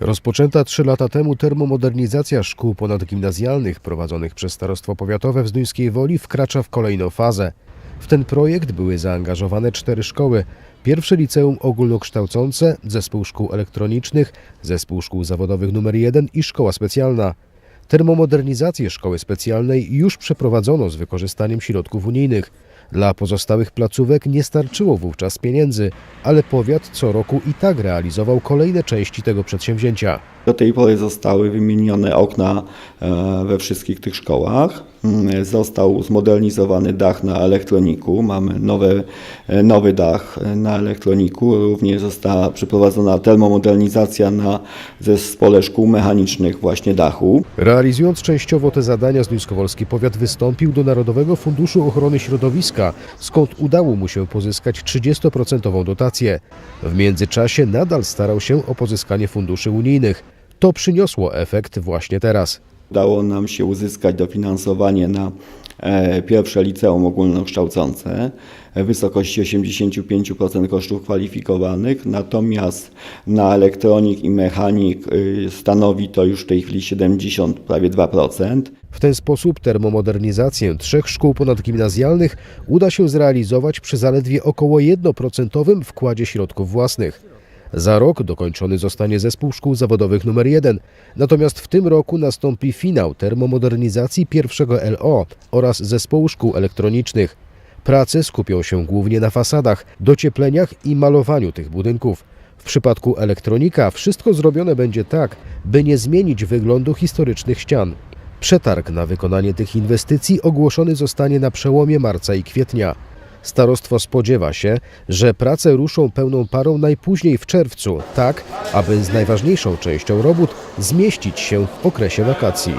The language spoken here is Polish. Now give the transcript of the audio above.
Rozpoczęta trzy lata temu termomodernizacja szkół ponadgimnazjalnych prowadzonych przez Starostwo Powiatowe w Zduńskiej Woli wkracza w kolejną fazę. W ten projekt były zaangażowane cztery szkoły. Pierwsze liceum ogólnokształcące, zespół szkół elektronicznych, zespół szkół zawodowych nr 1 i szkoła specjalna. Termomodernizację szkoły specjalnej już przeprowadzono z wykorzystaniem środków unijnych. Dla pozostałych placówek nie starczyło wówczas pieniędzy, ale powiat co roku i tak realizował kolejne części tego przedsięwzięcia. Do tej pory zostały wymienione okna e, we wszystkich tych szkołach. Mm, Został zmodernizowany dach na elektroniku. Mamy nowe, e, nowy dach e, na elektroniku. Również została przeprowadzona termomodernizacja na zespole szkół mechanicznych właśnie dachu. Realizując częściowo te zadania, Zduńskowolski Powiat wystąpił do Narodowego Funduszu Ochrony Środowiska, skąd udało mu się pozyskać 30% dotację. W międzyczasie nadal starał się o pozyskanie funduszy unijnych. To przyniosło efekt właśnie teraz. Udało nam się uzyskać dofinansowanie na pierwsze liceum ogólnokształcące w wysokości 85% kosztów kwalifikowanych, natomiast na elektronik i mechanik y, stanowi to już w tej chwili 70, prawie 2%. W ten sposób termomodernizację trzech szkół ponadgimnazjalnych uda się zrealizować przy zaledwie około 1% wkładzie środków własnych. Za rok dokończony zostanie zespół szkół zawodowych nr 1, natomiast w tym roku nastąpi finał termomodernizacji pierwszego LO oraz zespołu szkół elektronicznych. Prace skupią się głównie na fasadach, dociepleniach i malowaniu tych budynków. W przypadku elektronika wszystko zrobione będzie tak, by nie zmienić wyglądu historycznych ścian. Przetarg na wykonanie tych inwestycji ogłoszony zostanie na przełomie marca i kwietnia. Starostwo spodziewa się, że prace ruszą pełną parą najpóźniej w czerwcu, tak aby z najważniejszą częścią robót zmieścić się w okresie wakacji.